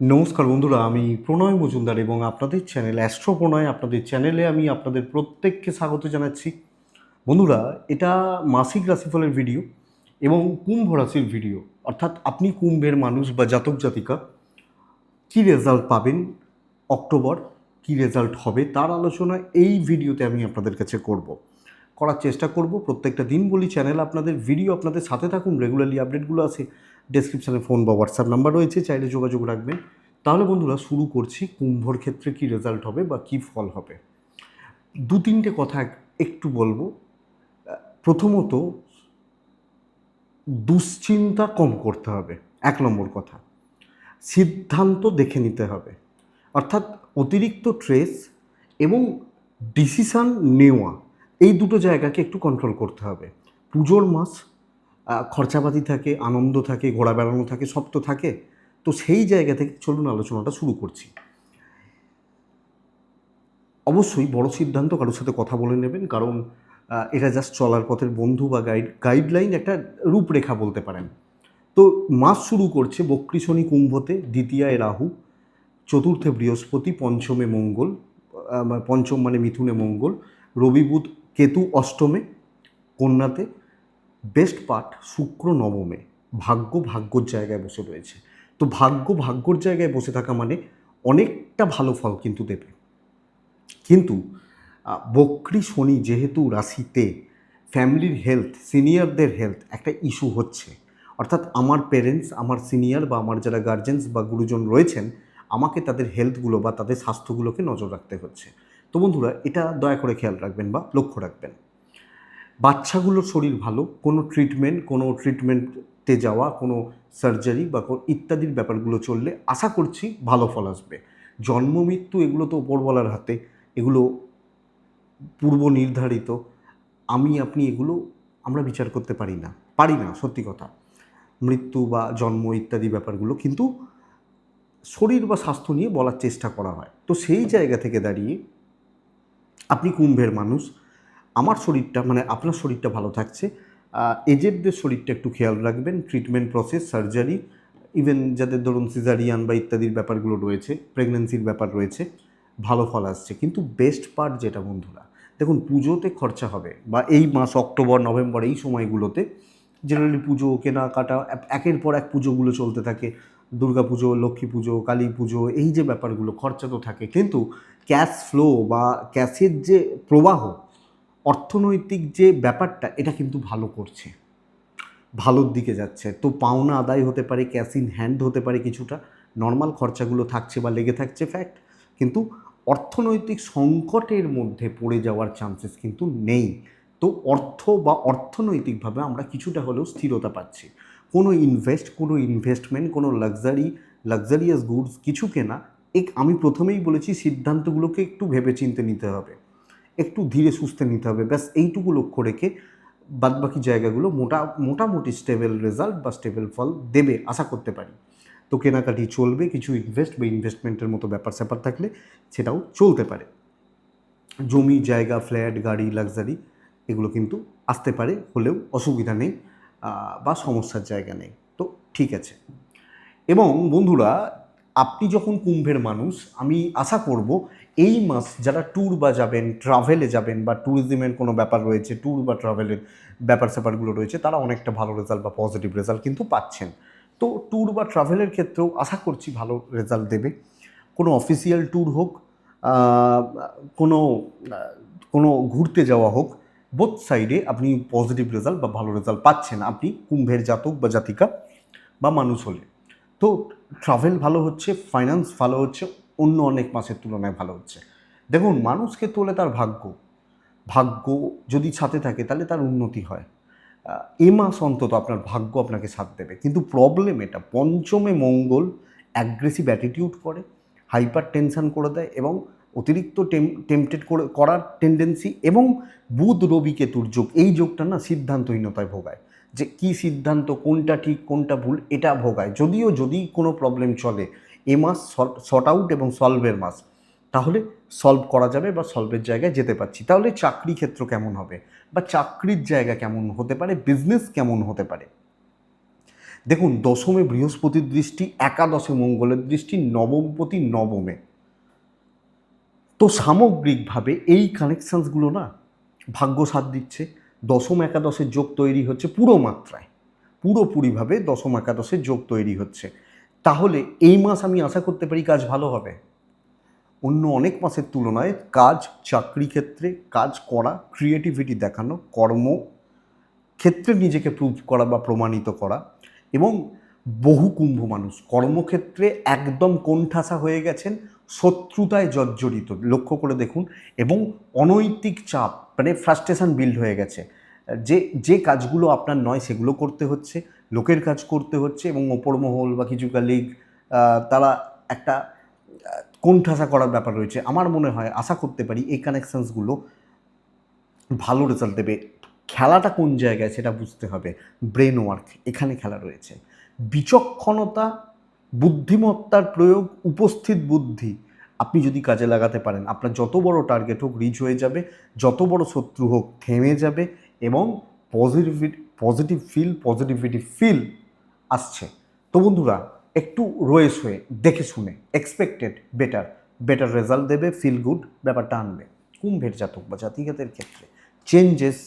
নমস্কার বন্ধুরা, আমি প্রণয় মজুমদার এবং আপনাদের চ্যানেল অ্যাস্ট্রো প্রণয় আপনাদের চ্যানেলে আমি আপনাদের প্রত্যেককে স্বাগত জানাচ্ছি। বন্ধুরা, এটা মাসিক রাশিফলের ভিডিও এবং কুম্ভ রাশির ভিডিও অর্থাৎ আপনি কুম্ভের মানুষ বা জাতক জাতিকা, কী রেজাল্ট পাবেন অক্টোবর, কী রেজাল্ট হবে তার আলোচনা এই ভিডিওতে আমি আপনাদের কাছে করব। করার চেষ্টা করব, প্রত্যেকটা দিন বলি চ্যানেল আপনাদের ভিডিও আপনাদের সাথে থাকুন রেগুলারলি আপডেটগুলো আছে ডেসক্রিপশানে ফোন বা হোয়াটসঅ্যাপ নাম্বার রয়েছে, চাইলে যোগাযোগ রাখবেন। তাহলে বন্ধুরা, শুরু করছি, কুম্ভর ক্ষেত্রে কী রেজাল্ট হবে বা কী ফল হবে? দু তিনটে কথা একটু বলব। প্রথমত, দুশ্চিন্তা কম করতে হবে, এক নম্বর কথা। সিদ্ধান্ত দেখে নিতে হবে। অর্থাৎ অতিরিক্ত ট্রেস এবং ডিসিশান নেওয়া, এই দুটো জায়গাকে একটু কন্ট্রোল করতে হবে। পুজোর মাস খরচাপাতি থাকে, আনন্দ থাকে ঘোরা বেড়ানো থাকে, সব তো থাকে। তো সেই জায়গা থেকে চলুন, আলোচনাটা শুরু করছি। অবশ্যই বড় সিদ্ধান্ত কারোর সাথে কথা বলে নেবেন, কারণ এটা জাস্ট চলার পথের বন্ধু বা গাইড গাইডলাইন একটা রূপরেখা বলতে পারেন। তো মাস শুরু করছে বক্রী শনি কুম্ভতে দ্বিতীয়ায় রাহু, চতুর্থে বৃহস্পতি, পঞ্চমে মঙ্গল পঞ্চম মানে মিথুনে মঙ্গল, রবি বুধ কেতু অষ্টমে, কন্যাতে বেস্ট পার্ট শুক্র নবমে, ভাগ্য ভাগ্যর জায়গায় বসে রয়েছে। তো ভাগ্য ভাগ্যর জায়গায় বসে থাকা মানে অনেকটা ভালো ফল কিন্তু দেবে। কিন্তু বক্রী শনি যেহেতু রাশিতে, ফ্যামিলির হেলথ, সিনিয়রদের হেলথ একটা ইস্যু হচ্ছে। অর্থাৎ আমার পেরেন্টস আমার সিনিয়র বা আমার যারা গার্জেন্স বা গুরুজন রয়েছেন, আমাকে তাদের হেলথগুলো বা তাদের স্বাস্থ্যগুলোকে নজর রাখতে হচ্ছে। তো বন্ধুরা, এটা দয়া করে খেয়াল রাখবেন বা লক্ষ্য রাখবেন। বাচ্চাগুলোর শরীর ভালো, কোনো ট্রিটমেন্ট কোনো ট্রিটমেন্টে যাওয়া, কোনো সার্জারি বা ইত্যাদির ব্যাপারগুলো চললে আশা করছি ভালো ফল আসবে। জন্ম, মৃত্যু এগুলো তো ওপরওয়ালার হাতে, এগুলো পূর্ব নির্ধারিত। আমি, আপনি এগুলো আমরা বিচার করতে পারি না পারি না, সত্যি কথা। মৃত্যু বা জন্ম ইত্যাদি ব্যাপারগুলো কিন্তু শরীর বা স্বাস্থ্য নিয়ে বলার চেষ্টা করা হয়। তো সেই জায়গা থেকে দাঁড়িয়ে আপনি কুম্ভের মানুষ আমার শরীরটা মানে আপনার শরীরটা ভালো থাকছে। এজেডদের শরীরটা একটু খেয়াল রাখবেন ট্রিটমেন্ট প্রসেস সার্জারি ইভেন যাদের ধরুন সিজারিয়ান বা ইত্যাদির ব্যাপারগুলো রয়েছে প্রেগনেন্সির ব্যাপার রয়েছে, ভালো ফল আসছে। কিন্তু বেস্ট পার্ট যেটা বন্ধুরা, দেখুন পুজোতে খরচা হবে বা এই মাস অক্টোবর, নভেম্বর এই সময়গুলোতে জেনারেলি পুজো, কেনাকাটা এক- একের পর এক পুজোগুলো চলতে থাকে। দুর্গা পুজো, লক্ষ্মী পুজো, কালী পুজো, এই যে ব্যাপারগুলো খরচা তো থাকে। কিন্তু ক্যাশ ফ্লো বা ক্যাশের যে প্রবাহ অর্থনৈতিক যে ব্যাপারটা, এটা কিন্তু ভালো করছে। ভালোর দিকে যাচ্ছে। তো পাওনা আদায় হতে পারে, ক্যাশ ইন হ্যান্ড হতে পারে কিছুটা। নর্মাল খরচাগুলো থাকছে বা লেগে থাকছে, ফ্যাক্ট। কিন্তু অর্থনৈতিক সংকটের মধ্যে পড়ে যাওয়ার চান্সেস কিন্তু নেই। তো অর্থ বা অর্থনৈতিকভাবে আমরা কিছুটা হলেও স্থিরতা পাচ্ছি। কোনো ইনভেস্ট, কোনো ইনভেস্টমেন্ট, কোনো লাক্সারি, লাক্সারিয়াস গুডস, কিছু কেনা, এক, আমি প্রথমেই বলেছি সিদ্ধান্তগুলোকে একটু ভেবেচিন্তে নিতে হবে। একটু ধীরে সুস্থে নিতে হবে। ব্যাস এইটুকু লক্ষ্য রেখে বাদবাকি জায়গাগুলো মোটা, মোটামুটি স্টেবল রেজাল্ট বা স্টেবল ফল দেবে, আশা করতে পারি। তো কেনাকাটি চলবে, কিছু ইনভেস্ট বা ইনভেস্টমেন্টের মতো ব্যাপার স্যাপার থাকলে সেটাও চলতে পারে। জমি, জায়গা ফ্ল্যাট গাড়ি লাক্সারি এগুলো কিন্তু আসতে পারে, হলেও অসুবিধা নেই বা সমস্যার জায়গা নেই। তো ঠিক আছে। এবং বন্ধুরা আপনি যখন কুম্ভের মানুষ, আমি আশা করব এই মাস যারা ট্যুর বা যাবেন ট্রাভেলে যাবেন বা ট্যুরিজমের কোনো ব্যাপার রয়েছে ট্যুর বা ট্রাভেলের ব্যাপার স্যাপারগুলো রয়েছে, তারা অনেকটা ভালো রেজাল্ট বা পজিটিভ রেজাল্ট কিন্তু পাচ্ছেন। তো ট্যুর বা ট্রাভেলের ক্ষেত্রেও আশা করছি ভালো রেজাল্ট দেবে। কোনো অফিসিয়াল ট্যুর হোক কোনো কোনো ঘুরতে যাওয়া হোক বোথ সাইডে আপনি পজিটিভ রেজাল্ট বা ভালো রেজাল্ট পাচ্ছেন। আপনি কুম্ভের জাতক বা জাতিকা বা মানুষ হলে। তো ট্রাভেল ভালো হচ্ছে ফাইন্যান্স ভালো হচ্ছে, অন্য অনেক মাসের তুলনায় ভালো হচ্ছে। দেখুন, মানুষকে তোলে তার ভাগ্য। ভাগ্য যদি ছাতে থাকে, তাহলে তার উন্নতি হয়। এ মাস অন্তত আপনার ভাগ্য আপনাকে সাথ দেবে। কিন্তু প্রবলেম এটা, পঞ্চমে মঙ্গল অ্যাগ্রেসিভ অ্যাটিটিউড করে হাইপার টেনশন করে দেয় এবং অতিরিক্ত টেম টেম্পটেড করে, করার টেন্ডেন্সি এবং বুধ রবি কেতুর যোগ, এই যোগটা না সিদ্ধান্তহীনতায় ভোগায়। যে কি সিদ্ধান্ত, কোনটা ঠিক, কোনটা ভুল, এটা ভোগায়। যদিও, যদি কোনো প্রবলেম চলে, এ মাস শর্ট আউট এবং সলভের মাস, তাহলে সলভ করা যাবে বা সলভের জায়গায় যেতে পারছি। তাহলে চাকরি ক্ষেত্র কেমন হবে বা চাকরির জায়গা কেমন হতে পারে বিজনেস কেমন হতে পারে? দেখুন, দশমে বৃহস্পতির দৃষ্টি, একাদশে মঙ্গলের দৃষ্টি নবমপতি নবমে। তো সামগ্রিকভাবে এই কানেকশানসগুলো না ভাগ্য সাথ দিচ্ছে। দশম একাদশের যোগ তৈরি হচ্ছে পুরো মাত্রায়। পুরোপুরিভাবে দশম একাদশের যোগ তৈরি হচ্ছে। তাহলে এই মাস আমি আশা করতে পারি কাজ ভালো হবে। অন্য অনেক মাসের তুলনায় কাজ, চাকরি ক্ষেত্রে কাজ করা ক্রিয়েটিভিটি দেখানো, কর্ম ক্ষেত্রে নিজেকে প্রুভ করা বা প্রমাণিত করা এবং বহু কুম্ভ মানুষ কর্মক্ষেত্রে একদম কোণঠাসা হয়ে গেছেন শত্রুতায় জর্জরিত। লক্ষ্য করে দেখুন, এবং অনৈতিক চাপ মানে ফ্রাস্ট্রেশন বিল্ড হয়ে গেছে। যে যে কাজগুলো আপনার নয়, সেগুলো করতে হচ্ছে, লোকের কাজ করতে হচ্ছে, এবং ওপর মহল বা কিছু কালিগ তারা একটা কোণঠাসা করার ব্যাপার রয়েছে। আমার মনে হয়, আশা করতে পারি এই কানেকশানসগুলো ভালো রেজাল্ট দেবে। খেলাটা কোন জায়গায় সেটা বুঝতে হবে। ব্রেন ওয়ার্ক এখানে খেলা রয়েছে। বিচক্ষণতা বুদ্ধিমত্তার প্রয়োগ, উপস্থিত বুদ্ধি আপনি যদি কাজে লাগাতে পারেন, আপনার যত বড় টার্গেট হোক রিচ হয়ে যাবে, যত বড় শত্রু হোক, থেমে যাবে এবং positivity positive feel positivity feel আসছে। তো বন্ধুরা, একটু রয়েস হয়ে, দেখে শুনে এক্সপেক্টেড বেটার বেটার রেজাল্ট দেবে ফিল গুড ব্যাপারটা আনবে। কুম্ভের জাতক বা জাতিকাদের ক্ষেত্রে চেঞ্জেস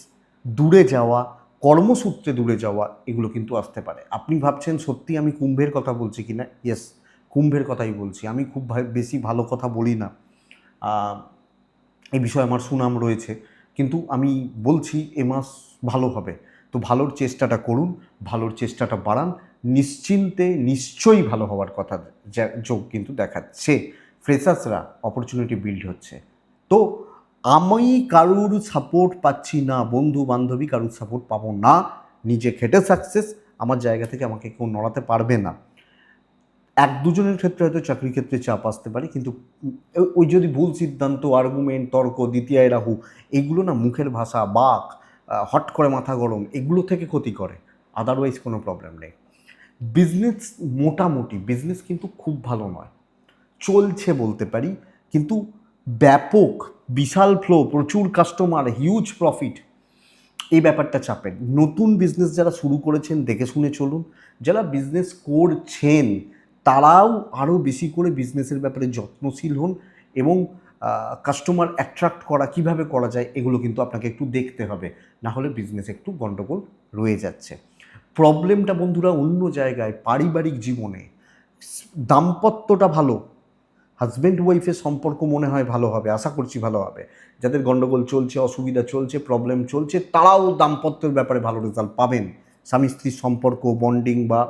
দূরে যাওয়া কর্মসূত্রে দূরে যাওয়া, এগুলো কিন্তু আসতে পারে। আপনি ভাবছেন, সত্যি আমি কুম্ভের কথা বলছি কি না? ইয়েস কুম্ভের কথাই বলছি। আমি খুব বেশি ভালো কথা বলি না। এই বিষয়ে আমার সুনাম রয়েছে। কিন্তু আমি বলছি, এ মাস ভালো হবে। তো ভালোর চেষ্টাটা করুন, ভালোর চেষ্টাটা বাড়ান। নিশ্চিন্তে নিশ্চয়ই ভালো হওয়ার কথা যোগ কিন্তু দেখাচ্ছে। ফ্রেশার্সরা অপরচুনিটি বিল্ড হচ্ছে। তো আমি কারুর সাপোর্ট পাচ্ছি না, বন্ধু বান্ধবী কারুর সাপোর্ট পাবো না, নিজে খেটে সাকসেস আমার জায়গা থেকে আমাকে কেউ নড়াতে পারবে না। এক দুজনের ক্ষেত্রে হয়তো চাকরি ক্ষেত্রে চাপ আসতে পারে, কিন্তু ওই যদি ভুল সিদ্ধান্ত আর্গুমেন্ট তর্ক, দ্বিতীয় রাহু, এগুলো না মুখের ভাষা, বাক হট করে মাথা গরম, এগুলো থেকে ক্ষতি করে আদারওয়াইজ কোনো প্রবলেম নেই। বিজনেস মোটামুটি বিজনেস কিন্তু খুব ভালো নয়। চলছে বলতে পারি, কিন্তু ব্যাপক বিশাল ফ্লো প্রচুর কাস্টমার হিউজ প্রফিট এই ব্যাপারটা চাপের। নতুন বিজনেস যারা শুরু করেছেন, দেখে শুনে চলুন। যারা বিজনেস করছেন, তারাও আরও বেশি করে বিজনেসের ব্যাপারে যত্নশীল হন এবং কাস্টমার অ্যাট্রাক্ট করা, কীভাবে করা যায়, এগুলো কিন্তু আপনাকে একটু দেখতে হবে। না হলে বিজনেস একটু গণ্ডগোল রয়ে যাচ্ছে। প্রবলেমটা বন্ধুরা অন্য জায়গায়, পারিবারিক জীবনে। দাম্পত্যটা ভালো হাজব্যান্ড ওয়াইফের সম্পর্ক মনে হয় ভালো হবে, আশা করছি ভালো হবে। যাদের গণ্ডগোল চলছে, অসুবিধা চলছে প্রবলেম চলছে, তারাও দাম্পত্যের ব্যাপারে ভালো রেজাল্ট পাবেন। স্বামী স্ত্রীর সম্পর্ক বন্ডিং বা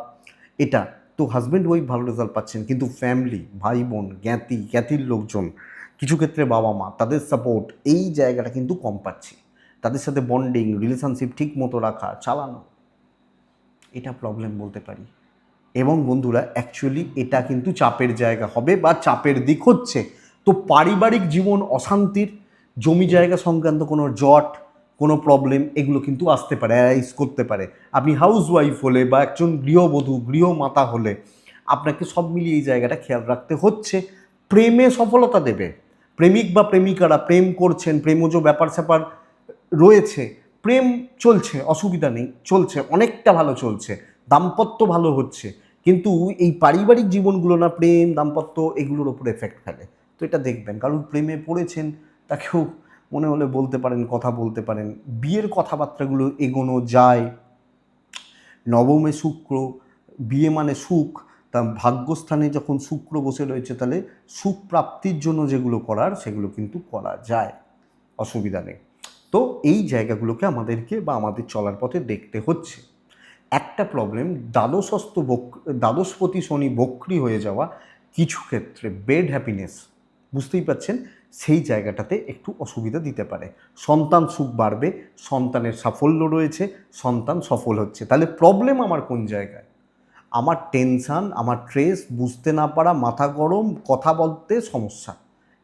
এটা। তো হাজব্যান্ড ওয়াইফ ভালো রেজাল্ট পাচ্ছেন, কিন্তু ফ্যামিলি ভাই বোন, জ্ঞাতি, জ্ঞাতির লোকজন, কিছু ক্ষেত্রে বাবা মা, তাদের সাপোর্ট এই জায়গাটা কিন্তু কম পাচ্ছি। তাদের সাথে বন্ডিং রিলেশনশিপ ঠিক মতো রাখা, চালানো, এটা প্রবলেম বলতে পারি। এবং বন্ধুরা অ্যাকচুয়ালি এটা কিন্তু চাপের জায়গা হবে বা চাপের দিক হচ্ছে। তো পারিবারিক জীবন অশান্তির, জমি জায়গা সংক্রান্ত কোনো জট, কোনো প্রবলেম এগুলো কিন্তু আসতে পারে অ্যারাইজ করতে পারে। আপনি হাউস ওয়াইফ হলে বা একজন গৃহবধূ, গৃহমাতা হলে আপনাকে সব মিলিয়ে এই জায়গাটা খেয়াল রাখতে হচ্ছে। প্রেমে সফলতা দেবে। প্রেমিক বা প্রেমিকারা প্রেম করছেন, প্রেমজ ব্যাপার স্যাপার রয়েছে, প্রেম চলছে, অসুবিধা নেই, চলছে, অনেকটা ভালো চলছে, দাম্পত্য ভালো হচ্ছে। কিন্তু এই পারিবারিক জীবনগুলো না, প্রেম, দাম্পত্য এগুলোর ওপর এফেক্ট ফেলে। তো এটা দেখবেন, কারণ প্রেমে পড়েছেন, তাকেও মনে হলে বলতে পারেন, কথা বলতে পারেন। বিয়ের কথাবার্তাগুলো এগোনো যায়। নবমে শুক্র, বিয়ে মানে সুখ। তা ভাগ্যস্থানে যখন শুক্র বসে রয়েছে, তাহলে সুখ প্রাপ্তির জন্য যেগুলো করার, সেগুলো কিন্তু করা যায়। অসুবিধা নেই। তো এই জায়গাগুলোকে আমাদেরকে বা আমাদের চলার পথে দেখতে হচ্ছে। একটা প্রবলেম দ্বাদশস্থ বক, দ্বাদশপতি শনি বক্রি হয়ে যাওয়া কিছু ক্ষেত্রে বেড হ্যাপিনেস বুঝতেই পাচ্ছেন সেই জায়গাটাতে একটু অসুবিধা দিতে পারে। সন্তান সুখ বাড়বে, সন্তানের সাফল্য রয়েছে, সন্তান সফল হচ্ছে। তাহলে প্রবলেম আমার কোন জায়গায়? আমার টেনশান আমার ট্রেস বুঝতে না পারা, মাথা গরম, কথা বলতে সমস্যা।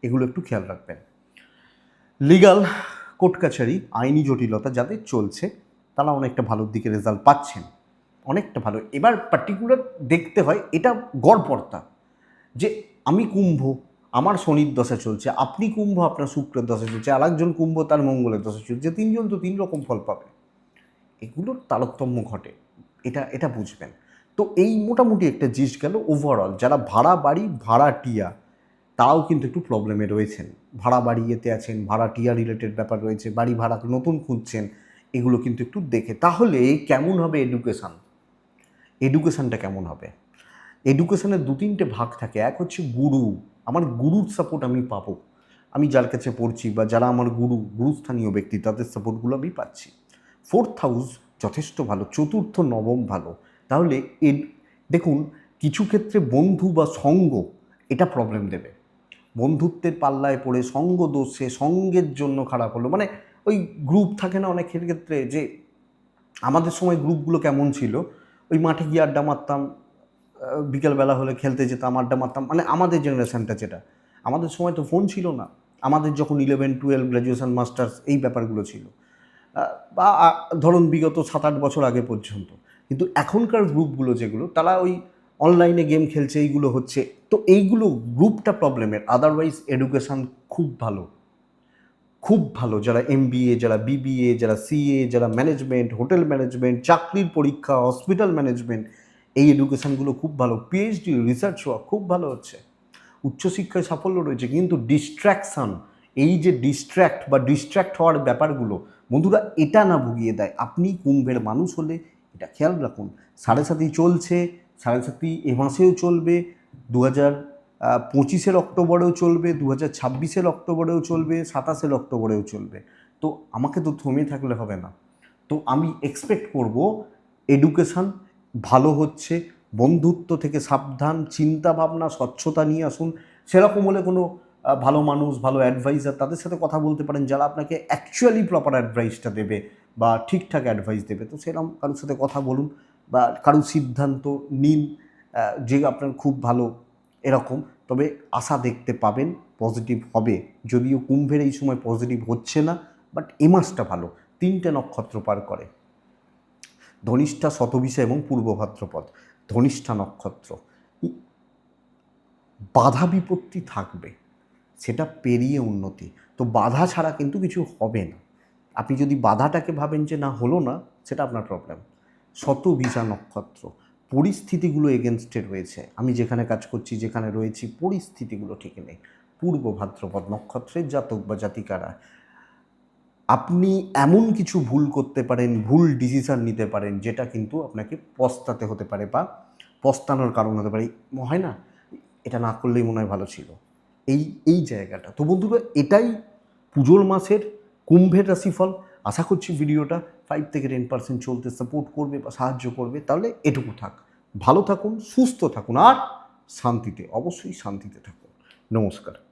এগুলো একটু খেয়াল রাখবেন। লিগাল কোর্ট কাছারি, আইনি জটিলতা যাদের চলছে, তারা অনেকটা ভালোর দিকে রেজাল্ট পাচ্ছেন। অনেকটা ভালো। এবার পার্টিকুলার দেখতে হয়, এটা গড়পড়তা। যে আমি কুম্ভ, আমার শনির দশা চলছে, আপনি কুম্ভ, আপনার শুক্রের দশা চলছে আর একজন কুম্ভ, তার মঙ্গলের দশা চলছে তিনজন তো তিন রকম ফল পাবে। এগুলোর তারতম্য ঘটে, এটা এটা বুঝবেন। তো এই মোটামুটি একটা জিনিস গেল ওভারঅল যারা ভাড়া বাড়ি ভাড়াটিয়া তারাও কিন্তু একটু প্রবলেমে রয়েছেন। ভাড়া বাড়ি এতে আছেন ভাড়াটিয়া রিলেটেড ব্যাপার রয়েছে, বাড়ি ভাড়া নতুন খুঁজছেন, এগুলো কিন্তু একটু দেখে। তাহলে কেমন হবে এডুকেশান এডুকেশানটা কেমন হবে? এডুকেশানের দু তিনটে ভাগ থাকে। এক হচ্ছে গুরু। আমার গুরুর সাপোর্ট আমি পাবো। আমি যার কাছে পড়ছি বা যারা আমার গুরু, গুরুস্থানীয় ব্যক্তি, তাদের সাপোর্টগুলো আমি পাচ্ছি। ফোর্থ হাউস যথেষ্ট ভালো, চতুর্থ, নবম ভালো। তাহলে এ, দেখুন, কিছু ক্ষেত্রে বন্ধু বা সঙ্গ এটা প্রবলেম দেবে। বন্ধুত্বের পাল্লায় পড়ে সঙ্গ দোষে সঙ্গের জন্য খারাপ হলো। মানে ওই গ্রুপ থাকে না অনেক ক্ষেত্রে যে আমাদের সময় গ্রুপগুলো কেমন ছিল? ওই মাঠে গিয়ে আড্ডা মারতাম বিকেলবেলা হলে খেলতে যেতাম, আড্ডা মারতাম। মানে আমাদের জেনারেশানটা যেটা। আমাদের সময় তো ফোন ছিল না। আমাদের যখন ইলেভেন টুয়েলভ গ্র্যাজুয়েশন মাস্টার্স এই ব্যাপারগুলো ছিল। বা ধরুন বিগত সাত আট বছর আগে পর্যন্ত। কিন্তু এখনকার গ্রুপগুলো যেগুলো, তারা ওই অনলাইনে গেম খেলছে, এইগুলো হচ্ছে। তো এইগুলো গ্রুপটা প্রবলেমের আদারওয়াইজ এডুকেশান খুব ভালো। খুব ভালো, যারা এমবিএ যারা বিবিএ যারা সিএ যারা ম্যানেজমেন্ট হোটেল ম্যানেজমেন্ট চাকরির পরীক্ষা হসপিটাল ম্যানেজমেন্ট এই এডুকেশানগুলো খুব ভালো। পিএইচডি রিসার্চ ওয়ার্ক খুব ভালো হচ্ছে। উচ্চশিক্ষায় সাফল্য রয়েছে, কিন্তু ডিস্ট্র্যাকশন এই যে ডিস্ট্র্যাক্ট বা ডিস্ট্র্যাক্ট হওয়ার ব্যাপারগুলো, বন্ধুরা, এটা না ভুগিয়ে দেয়। আপনি কুম্ভের মানুষ হলে এটা খেয়াল রাখুন। সাড়ে সাতই চলছে, সাড়ে সাতই এ মাসেও চলবে দু হাজার পঁচিশের অক্টোবরেও চলবে দু হাজার ছাব্বিশের অক্টোবরেও চলবে, সাতাশের অক্টোবরেও চলবে। তো আমাকে তো থমে থাকলে হবে না। তো আমি এক্সপেক্ট করব এডুকেশান ভালো হচ্ছে, বন্ধুত্ব থেকে সাবধান চিন্তা ভাবনা স্বচ্ছতা নিয়ে আসুন। সেরকম হলে কোনো ভালো মানুষ, ভালো অ্যাডভাইজার তাদের সাথে কথা বলতে পারেন, যারা আপনাকে অ্যাকচুয়ালি প্রপার অ্যাডভাইসটা দেবে বা ঠিকঠাক অ্যাডভাইস দেবে। তো সেরকম কারোর সাথে কথা বলুন বা কারোর সিদ্ধান্ত নিন যে আপনার খুব ভালো এরকম। তবে আশা দেখতে পাবেন পজিটিভ হবে। যদিও কুম্ভের এই সময় পজিটিভ হচ্ছে না বাট এ মাসটা ভালো। তিনটে নক্ষত্র পার করে। ধনিষ্ঠা শতবিশা এবং পূর্ব ভাদ্রপদ ধনিষ্ঠা নক্ষত্র। বাধা বিপত্তি থাকবে। সেটা পেরিয়ে উন্নতি। তো বাধা ছাড়া কিন্তু কিছু হবে না। আপনি যদি বাধাটাকে ভাবেন যে না, হলো না, সেটা আপনার প্রবলেম শতবিশা নক্ষত্র। পরিস্থিতিগুলো এগেনস্টে রয়েছে আমি যেখানে কাজ করছি, যেখানে রয়েছি, পরিস্থিতিগুলো ঠিক নেই। পূর্ব ভাদ্রপদ নক্ষত্রের জাতক বা জাতিকারা, আপনি এমন কিছু ভুল করতে পারেন, ভুল ডিসিশন নিতে পারেন, যেটা কিন্তু আপনাকে পস্তাতে হতে পারে বা পস্তানোর কারণ হতে পারে। হয় না? এটা না করলেই মনে হয় ভালো ছিল। এই এই জায়গাটা। তো বন্ধুরা, এটাই পুজোর মাসের কুম্ভের রাশিফল। আশা করছি ভিডিওটা ফাইভ থেকে টেন পার্সেন্ট চলতে সাপোর্ট করবে বা সাহায্য করবে, তাহলে এটুকু থাক। ভালো থাকুন, সুস্থ থাকুন, আর শান্তিতে, অবশ্যই শান্তিতে থাকুন। নমস্কার।